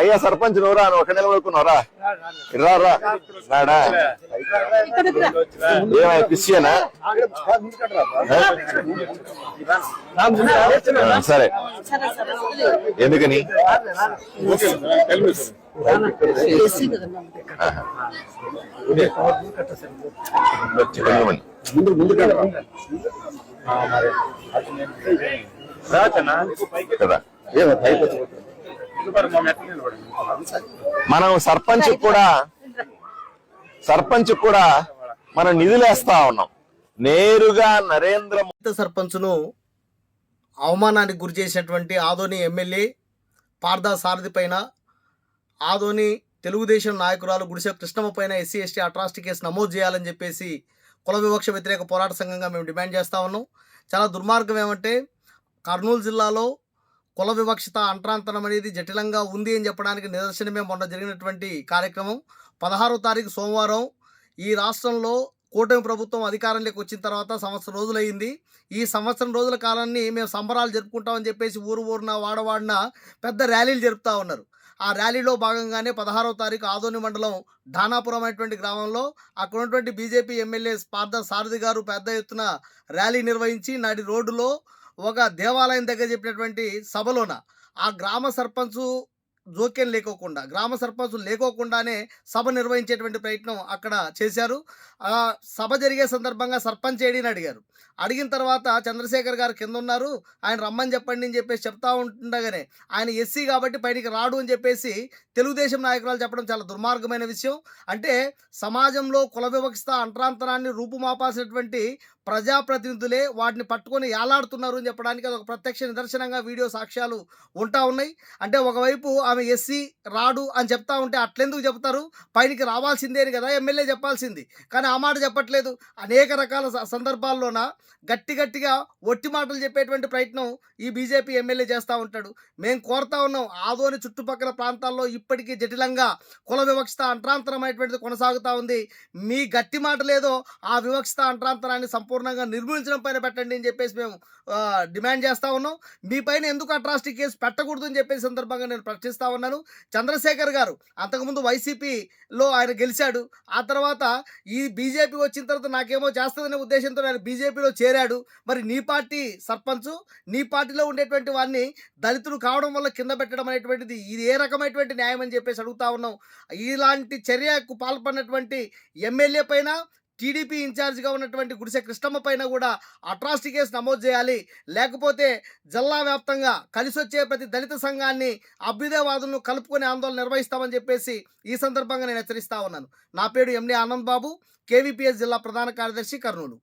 అయ్యా సర్పంచ్ నువ్వురా నువ్వు ఒక నిలబడుకున్నావురా రా రా. రాడా? ఏమయ్యా పిచ్చియేనా సరే. ఎందుకని. కదా? ఏమో పైకి వచ్చి. మనం సర్పంచ్ కూడా సర్పంచ్ కూడా మనం నిధులేస్తా ఉన్నాం. నేరుగా నరేంద్ర మోదీ సర్పంచ్ను అవమానానికి గురి చేసినటువంటి ఆదోని ఎమ్మెల్యే పార్దా సారథి పైన ఆదోని తెలుగుదేశం నాయకురాలు గుడిసె కృష్ణమ్మ పైన ఎస్సీ ఎస్టీ అట్రాసిటీ కేసు నమోదు చేయాలని చెప్పేసి కుల వివక్ష వ్యతిరేక పోరాట సంఘంగా మేము డిమాండ్ చేస్తా ఉన్నాం. చాలా దుర్మార్గం ఏమంటే కర్నూలు జిల్లాలో కుల వివక్షత అంటరాంతరం అనేది జటిలంగా ఉంది అని చెప్పడానికి నిదర్శనమే మొన్న జరిగినటువంటి కార్యక్రమం. పదహారో తారీఖు సోమవారం ఈ రాష్ట్రంలో కూటమి ప్రభుత్వం అధికారంలోకి వచ్చిన తర్వాత సంవత్సరం రోజులైంది. ఈ సంవత్సరం రోజుల కాలాన్ని మేము సంబరాలు జరుపుకుంటామని చెప్పేసి ఊరు ఊరున వాడవాడిన పెద్ద ర్యాలీలు జరుపుతూ ఉన్నారు. ఆ ర్యాలీలో భాగంగానే పదహారవ తారీఖు ఆదోని మండలం ఢానాపురం అనేటువంటి గ్రామంలో అక్కడ ఉన్నటువంటి బీజేపీ ఎమ్మెల్యే పార్థ సారథి గారు పెద్ద ఎత్తున ర్యాలీ నిర్వహించి నాటి రోడ్డులో ఒక దేవాలయం దగ్గర చెప్పినటువంటి సభలోన ఆ గ్రామ సర్పంచు జోక్యం లేకోకుండా గ్రామ సర్పంచులు లేకోకుండానే సభ నిర్వహించేటువంటి ప్రయత్నం అక్కడ చేశారు. ఆ సభ జరిగే సందర్భంగా సర్పంచ్ ఏడీని అడిగారు. అడిగిన తర్వాత చంద్రశేఖర్ గారు కింద ఉన్నారు ఆయన రమ్మని చెప్పండి అని చెప్పేసి చెప్తా ఉంటుండగానే ఆయన ఎస్సీ కాబట్టి పైనకి రాడు అని చెప్పేసి తెలుగుదేశం నాయకురాలు చెప్పడం చాలా దుర్మార్గమైన విషయం. అంటే సమాజంలో కుల వివక్షత అంటరాంతరాన్ని రూపుమాపాల్సినటువంటి ప్రజాప్రతినిధులే వాటిని పట్టుకొని ఏలాడుతున్నారు అని చెప్పడానికి అది ఒక ప్రత్యక్ష నిదర్శనంగా వీడియో సాక్ష్యాలు ఉంటా ఉన్నాయి. అంటే ఒకవైపు ఆమె ఎస్సీ రాడు అని చెప్తా ఉంటే అట్లెందుకు చెప్తారు? పైనకి రావాల్సిందే అని కదా ఎమ్మెల్యే చెప్పాల్సింది. కానీ ఆ మాట చెప్పట్లేదు. అనేక రకాల స- సందర్భాల్లోన గట్టి గట్టిగా ఒట్టి మాటలు చెప్పేటువంటి ప్రయత్నం ఈ బీజేపీ ఎమ్మెల్యే చేస్తూ ఉంటాడు. మేము కోరుతా ఉన్నాం ఆదోని చుట్టుపక్కల ప్రాంతాల్లో ఇప్పటికీ జటిలంగా కుల వివక్షత అంటరాంతరమైనటువంటిది కొనసాగుతూ ఉంది. మీ గట్టి మాట లేదో ఆ వివక్షత అంట్రాంతరాన్ని సంపూర్ణంగా నిర్మూలించడం పైన పెట్టండి అని చెప్పేసి మేము డిమాండ్ చేస్తా ఉన్నాం. మీ పైన ఎందుకు అట్రాసిటీ కేసు పెట్టకూడదు అని చెప్పేసి సందర్భంగా నేను ప్రశ్నిస్తా ఉన్నాను. చంద్రశేఖర్ గారు అంతకుముందు వైసీపీలో ఆయన గెలిచాడు. ఆ తర్వాత ఈ బీజేపీ వచ్చిన తర్వాత నాకేమో చేస్తుందనే ఉద్దేశంతో ఆయన బీజేపీలో చేరాడు. మరి నీ పార్టీ సర్పంచ్ నీ పార్టీలో ఉండేటువంటి వాడిని దళితులు కావడం వల్ల కింద పెట్టడం అనేటువంటిది ఇది ఏ రకమైనటువంటి న్యాయం అని చెప్పేసి అడుగుతా ఉన్నాం. ఇలాంటి చర్యకు పాల్పడినటువంటి ఎమ్మెల్యే పైన టీడీపీ ఇన్ఛార్జ్గా ఉన్నటువంటి గుడిసె కృష్ణమ్మ పైన కూడా అట్రాసిటీ కేసు నమోదు చేయాలి. లేకపోతే జిల్లా వ్యాప్తంగా కలిసి వచ్చే ప్రతి దళిత సంఘాన్ని అభ్యుదయవాదులను కలుపుకొని ఆందోళన నిర్వహిస్తామని చెప్పేసి ఈ సందర్భంగా నేను హెచ్చరిస్తా ఉన్నాను. నా పేరు ఎండి ఆనంద్ బాబు కేవీపీఎస్ జిల్లా ప్రధాన కార్యదర్శి కర్నూలు.